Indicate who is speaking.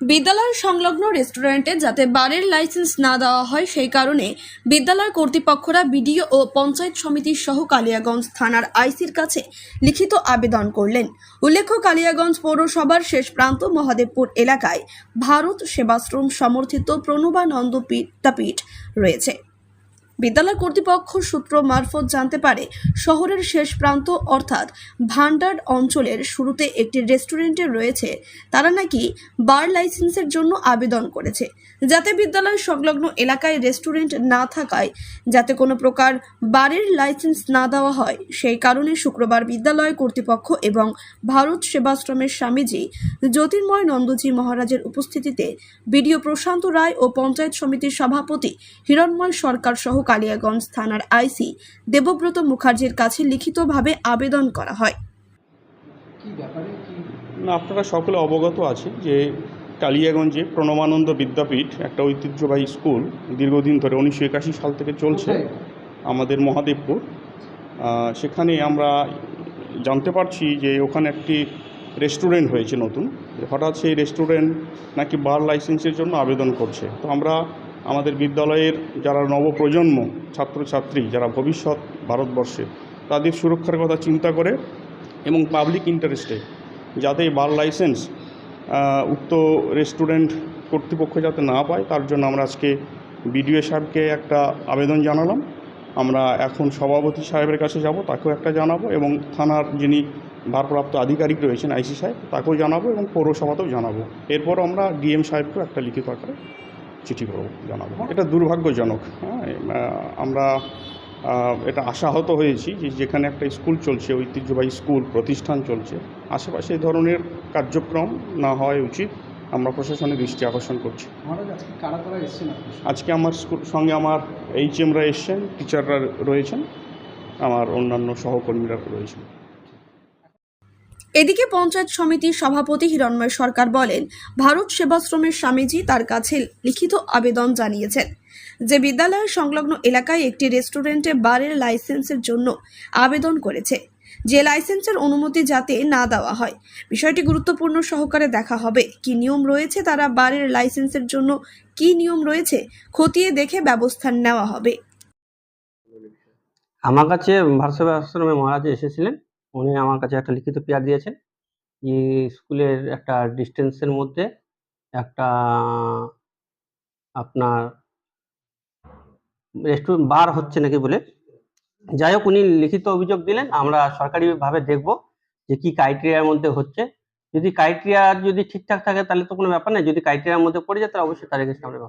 Speaker 1: বিদ্যালয় সংলগ্ন রেস্টুরেন্টে যাতে বারের লাইসেন্স না দেওয়া হয় সেই কারণে বিদ্যালয় কর্তৃপক্ষরা বিডিও ও পঞ্চায়েত সমিতির সহ কালিয়াগঞ্জ থানার আইসির কাছে লিখিত আবেদন করলেন। উল্লেখ্য, কালিয়াগঞ্জ পৌরসভার শেষ প্রান্ত মহাদেবপুর এলাকায় ভারত সেবাশ্রম সমর্থিত প্রণবানন্দ পিতাপীঠ রয়েছে। বিদ্যালয় কর্তৃপক্ষ সূত্র মারফত জানতে পারে, শহরের শেষ প্রান্ত অর্থাৎ ভান্ডার অঞ্চলের শুরুতে একটি রেস্টুরেন্টে রয়েছে। তারা নাকি বার লাইসেন্সের জন্য আবেদন করেছে। যাতে বিদ্যালয় সংলগ্ন এলাকায় রেস্টুরেন্ট না থাকায়, যাতে কোনো প্রকার বারের লাইসেন্স না দেওয়া হয়, সেই কারণে শুক্রবার বিদ্যালয় কর্তৃপক্ষ এবং ভারত সেবাশ্রমের স্বামীজি জ্যোতির্ময় নন্দজি মহারাজের উপস্থিতিতে বিডিও প্রশান্ত রায় ও পঞ্চায়েত সমিতির সভাপতি হিরণময় সরকার সহ কালিয়াগঞ্জ থানার আইসি দেবব্রত মুখার্জির কাছে লিখিতভাবে আবেদন করা হয়।
Speaker 2: কি ব্যাপারে কি?
Speaker 3: না আপনারা সকলে অবগত আছে যে কালিয়াগঞ্জে প্রণবানন্দ বিদ্যাপীঠ একটা ঐতিহ্যবাহী স্কুল দীর্ঘদিন ধরে উনিশশো একাশি সাল থেকে চলছে আমাদের মহাদেবপুর। সেখানে আমরা জানতে পারছি যে ওখানে একটি রেস্টুরেন্ট হয়েছে নতুন। হঠাৎ সেই রেস্টুরেন্ট নাকি বার লাইসেন্সের জন্য আবেদন করছে। তো আমরা আমাদের বিদ্যালয়ের যারা নবপ্রজন্ম, ছাত্রছাত্রী যারা ভবিষ্যৎ ভারতবর্ষে, তাদের সুরক্ষার কথা চিন্তা করে এবং পাবলিক ইন্টারেস্টে যাতে বার লাইসেন্স উক্ত রেস্টুরেন্ট কর্তৃপক্ষ যাতে না পায়, তার জন্য আমরা আজকে বিডিও সাহেবকে একটা আবেদন জানালাম। আমরা এখন সভাপতি সাহেবের কাছে যাব, তাকেও একটা জানাব এবং থানার যিনি ভারপ্রাপ্ত আধিকারিক রয়েছেন আইসি সাহেব, তাকেও জানাব এবং পৌরসভাতেও জানাব। এরপর আমরা ডিএম সাহেবকেও একটা লিখিত আকারে চিঠি জানাব। এটা দুর্ভাগ্যজনক হ্যাঁ আমরা এটা আশাহত হয়েছি যে যেখানে একটা স্কুল চলছে ঐতিহ্যবাহী স্কুল প্রতিষ্ঠান চলছে আশেপাশে এই ধরনের কার্যক্রম না হওয়া উচিত। আমরা প্রশাসনের দৃষ্টি আকর্ষণ করছি।
Speaker 2: আজকে
Speaker 3: আমার স্কুল সঙ্গে আমার এইচ এমরা এসছেন টিচাররা রয়েছেন আমার অন্যান্য সহকর্মীরা রয়েছেন।
Speaker 1: এদিকে পঞ্চায়েত সমিতির সভাপতি হিরণময় সরকার বলেন, ভারত সেবাশ্রমের স্বামীজি তার কাছে লিখিত আবেদন জানিয়েছেন যে বিদ্যালয়ের সংলগ্ন এলাকায় একটি রেস্টুরেন্টে বারের লাইসেন্সের জন্য আবেদন করেছে। যে লাইসেন্সের অনুমতি যাতে না দেওয়া হয়, বিষয়টি গুরুত্বপূর্ণ সহকারে দেখা হবে। কি নিয়ম রয়েছে তারা বারের লাইসেন্সের জন্য, কি নিয়ম রয়েছে খতিয়ে দেখে ব্যবস্থা নেওয়া হবে।
Speaker 4: আমার কাছে ভারসাব আশ্রমে মহারাজ এসেছিলেন। উনি আমার কাছে একটা লিখিত পেয়ার দিয়েছেন। যে স্কুলের একটা ডিস্টেন্সের মধ্যে একটা আপনার রেস্টুরেন্ট বার হচ্ছে নাকি বলে। যাই হোক, উনি লিখিত অভিযোগ দিলেন। আমরা সরকারিভাবে দেখব যে কি ক্রাইটেরিয়ার মধ্যে হচ্ছে। যদি ক্রাইটেরিয়া যদি ঠিকঠাক থাকে, তাহলে তো কোনো ব্যাপার নেই। যদি ক্রাইটেরিয়ার মধ্যে পড়ে যায়, তাহলে অবশ্যই তার এগেন্স্টে আমরা।